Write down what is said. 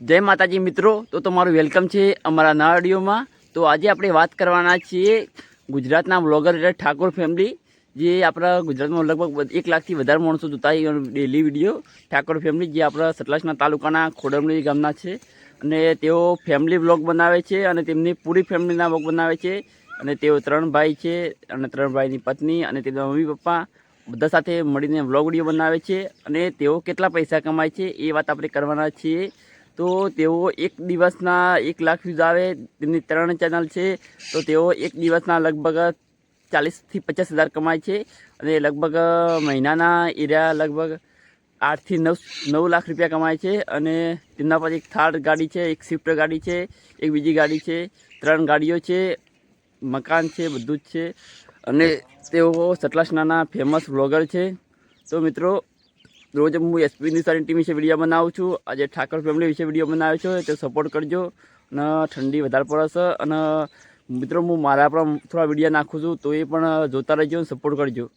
જય માતાજી મિત્રો, તો તમારું વેલકમ છે અમારા નવા વિડીયોમાં. તો આજે આપણે વાત કરવાના છીએ ગુજરાતના બ્લોગર ઠાકોર ફેમિલી જે આપણા ગુજરાતમાં લગભગ એક લાખથી વધારે માણસો જોતા ડેલી વીડિયો ઠાકોર ફેમિલી જે આપણા સતલાસના તાલુકાના ખોડમલી ગામના છે. અને તેઓ ફેમિલી બ્લોગ બનાવે છે અને તેમની પૂરી ફેમિલીના બ્લોગ બનાવે છે. અને તેઓ ત્રણ ભાઈ છે અને ત્રણ ભાઈની પત્ની અને તેમના મમ્મી પપ્પા બધા સાથે મળીને વ્લોગ વીડિયો બનાવે છે. અને તેઓ કેટલા પૈસા કમાય છે એ વાત આપણે કરવાના છીએ. તો તેઓ એક દિવસના એક લાખ વ્યૂઝ આવે, તેમની ત્રણ ચેનલ છે, તો તેઓ એક દિવસના લગભગ ચાલીસથી પચાસ હજાર કમાય છે અને લગભગ મહિનાના એરિયા લગભગ આઠથી નવ નવ લાખ રૂપિયા કમાય છે અને તેમના પાસે એક થાર ગાડી છે, એક સ્વિફ્ટ ગાડી છે, એક બીજી ગાડી છે, ત્રણ ગાડીઓ છે, મકાન છે, બધું જ છે અને તેઓ સતલાસનાના ફેમસ વ્લોગર છે. તો મિત્રો રોજ હું એસપી નિશાની ટીમ વિશે વીડિયો બનાવું છું. આજે ઠાકર ફેમિલી વિશે વીડિયો બનાવ્યો છું, તો સપોર્ટ કરજો અને ઠંડી વધારે પડશે. અને મિત્રો, હું મારા પણ થોડા વીડિયો નાખું છું, તો એ પણ જોતા રહેજો અને સપોર્ટ કરજો.